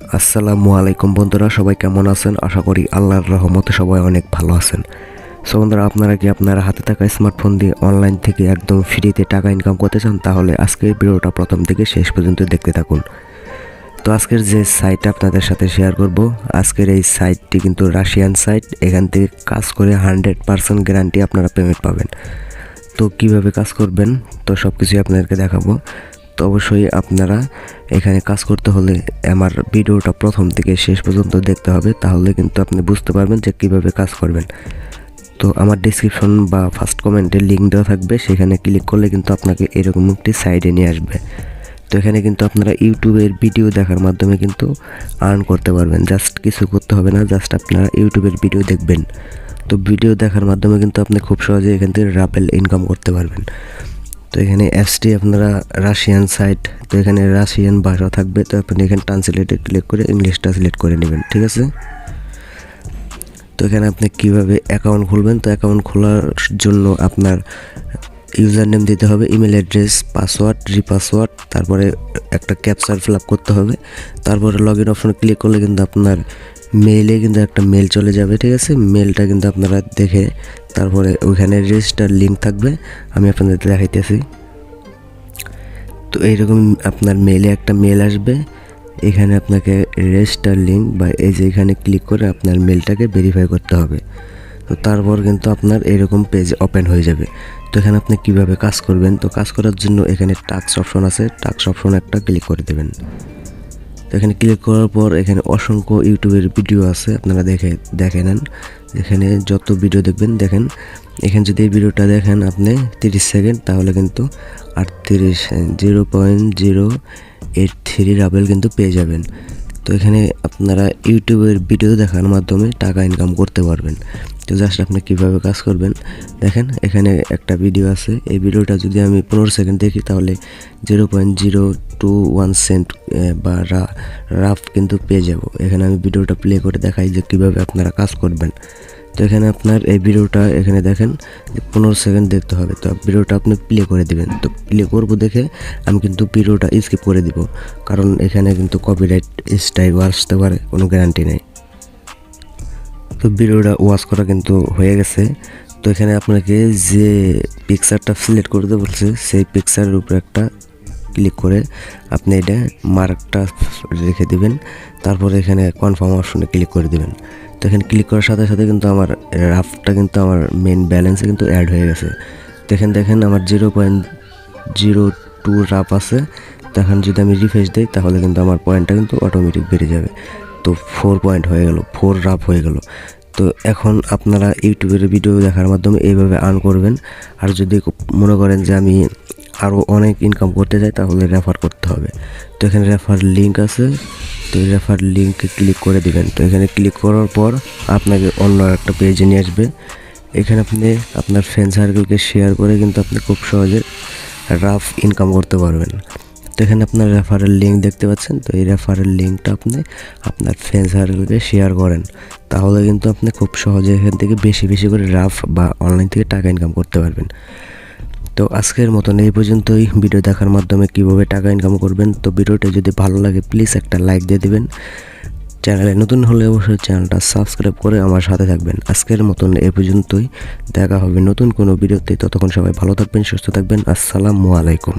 আসসালামু আলাইকুম বন্ধুরা, সবাই কেমন আছেন? আশা করি আল্লাহর রহমতে সবাই অনেক ভালো আছেন। সো বন্ধুরা, আপনারা কি আপনার হাতে থাকা স্মার্টফোন দিয়ে অনলাইন থেকে একদম ফ্রিতে টাকা ইনকাম করতে চান? তাহলে আজকের ভিডিওটা প্রথম থেকে শেষ পর্যন্ত দেখতে থাকুন। তো আজকের যে সাইটটা আপনাদের সাথে শেয়ার করব, আজকের এই সাইটটি কিন্তু রাশিয়ান সাইট এখান থেকে কাজ করে হান্ড্রেড পারসেন্ট গ্যারান্টি আপনারা পেমেন্ট পাবেন। তো কীভাবে কাজ করবেন? তো সব কিছুই আপনাদেরকে দেখাবো। তো অবশ্যই আপনারা এখানে কাজ করতে হলে আমার ভিডিওটা প্রথম থেকে শেষ পর্যন্ত দেখতে হবে, তাহলে কিন্তু আপনি বুঝতে পারবেন যে কীভাবে কাজ করবেন। তো আমার ডিসক্রিপশন বা ফার্স্ট কমেন্টে লিঙ্ক দেওয়া থাকবে, সেখানে ক্লিক করলে কিন্তু আপনাকে এরকম একটি সাইডে নিয়ে আসবে। তো এখানে কিন্তু আপনারা ইউটিউবের ভিডিও দেখার মাধ্যমে কিন্তু আর্ন করতে পারবেন জাস্ট কিছু করতে হবে না জাস্ট আপনারা ইউটিউবের ভিডিও দেখবেন। তো ভিডিও দেখার মাধ্যমে কিন্তু আপনি খুব সহজে এখান থেকে রাপেল ইনকাম করতে পারবেন। তো এখানে অ্যাপসটি আপনারা রাশিয়ান সাইট তো এখানে রাশিয়ান ভাষা থাকবে, তো আপনি এখানে ট্রান্সলেটে ক্লিক করে ইংলিশটা সিলেক্ট করে নেবেন, ঠিক আছে? তো এখানে আপনি কীভাবে অ্যাকাউন্ট খুলবেন? তো অ্যাকাউন্ট খোলার জন্য আপনার ইউজার নেম দিতে হবে ইমেল অ্যাড্রেস পাসওয়ার্ড রিপাসওয়ার্ড তারপরে একটা ক্যাপচার ফিল আপ করতে হবে, তারপরে লগ ইন অপশনে ক্লিক করলে কিন্তু আপনার মেইলে কিন্তু একটা মেল চলে যাবে, ঠিক আছে? মেলটা কিন্তু আপনারা দেখে তারপরে ওইখানে রেজিস্টার লিঙ্ক থাকবে, আমি আপনাদের দেখাইতেছি। তো এইরকম আপনার মেলে একটা মেল আসবে, এখানে আপনাকে রেজিস্টার লিঙ্ক বা এই যে এখানে ক্লিক করে আপনার মেলটাকে ভেরিফাই করতে হবে। তো তারপর কিন্তু আপনার এরকম পেজ ওপেন হয়ে যাবে। তো এখানে আপনি কীভাবে কাজ করবেন? তো কাজ করার জন্য এখানে টাক্স অপশন আছে টাক্স অপশন একটা ক্লিক করে দেবেন। তো এখানে ক্লিক করার পর এখানে অসংখ্য ইউটিউবের ভিডিও আছে, আপনারা দেখে দেখে নেন। এখানে যত ভিডিও দেখবেন, দেখেন। এখানে যদি এই ভিডিওটা দেখেন আপনি তিরিশ সেকেন্ড তাহলে কিন্তু আটত্রিশ zero point zero eight three ruble কিন্তু পেয়ে যাবেন। তো এখানে আপনারা ইউটিউবের ভিডিও দেখার মাধ্যমে টাকা ইনকাম করতে পারবেন। তো জাস্ট আপনি কীভাবে কাজ করবেন, দেখেন এখানে একটা ভিডিও আছে। এই ভিডিওটা যদি আমি পনেরো সেকেন্ড দেখি, তাহলে zero point zero two one cent বা রাফ কিন্তু পেয়ে যাব। এখানে আমি ভিডিওটা প্লে করে দেখাই যে কীভাবে আপনারা কাজ করবেন। তো এখানে আপনার এই ভিডিওটা এখানে দেখেন পনেরো সেকেন্ড দেখতে হবে। তো ভিডিওটা আপনি প্লে করে দিবেন। তো প্লে করব দেখে আমি কিন্তু ভিডিওটা স্কিপ করে দিব। কারণ এখানে কিন্তু কপিরাইট স্ট্রাইক আসতে পারে, কোনো গ্যারান্টি নেই। তো ভিডিওটা ওয়াচ করা কিন্তু হয়ে গেছে। তো এখানে আপনাকে যে পিকচারটা সিলেক্ট করতে বলছে, সেই পিকচারের উপরে একটা ক্লিক করে আপনি এটা মার্কটা রেখে দিবেন। তারপরে এখানে কনফার্ম অপশনে ক্লিক করে দিবেন। তো এখানে ক্লিক করার সাথে সাথে কিন্তু আমার রাফটা কিন্তু আমার মেন ব্যালেন্সে কিন্তু অ্যাড হয়ে গেছে। দেখেন দেখেন আমার জিরো পয়েন্ট জিরো টু রাফ আছে। তখন যদি আমি রিফ্রেশ দিই, তাহলে কিন্তু আমার পয়েন্টটা কিন্তু অটোমেটিক বেড়ে যাবে। তো ফোর পয়েন্ট হয়ে গেল ফোর রাফ হয়ে গেল। তো এখন আপনারা ইউটিউবের ভিডিও দেখার মাধ্যমে এইভাবে আর্ন করবেন। আর যদি মনে করেন যে আমি আরও অনেক ইনকাম করতে চাই, তাহলে রেফার করতে হবে। তো এখানে রেফার লিঙ্ক আছে। তো এই রেফার লিঙ্কে ক্লিক করে দিবেন। তো এখানে ক্লিক করার পর আপনাকে অন্য একটা পেজে নিয়ে আসবে। এখানে আপনি আপনার ফ্রেন্ড সার্কেলকে শেয়ার করে কিন্তু আপনি খুব সহজে রাফ ইনকাম করতে পারবেন। তো এখানে আপনার রেফারেল লিঙ্ক দেখতে পাচ্ছেন। তো এই রেফারেল লিঙ্কটা আপনি আপনার ফ্রেন্ড সার্কেলকে শেয়ার করেন। তাহলে কিন্তু আপনি খুব সহজে এখান থেকে বেশি বেশি করে রাফ বা অনলাইন থেকে টাকা ইনকাম করতে পারবেন। তো আজকের মতন এই পর্যন্তই। ভিডিও দেখার মাধ্যমে কীভাবে টাকা ইনকাম করবেন, তো ভিডিওটা যদি ভালো লাগে প্লিজ একটা লাইক দিয়ে দিবেন। চ্যানেলে নতুন হলে অবশ্যই চ্যানেলটা সাবস্ক্রাইব করে আমার সাথে থাকবেন। আজকের মতন এ পর্যন্তই। দেখা হবে নতুন কোনো ভিডিওতে। ততক্ষণ সবাই ভালো থাকবেন, সুস্থ থাকবেন। আসসালামু আলাইকুম।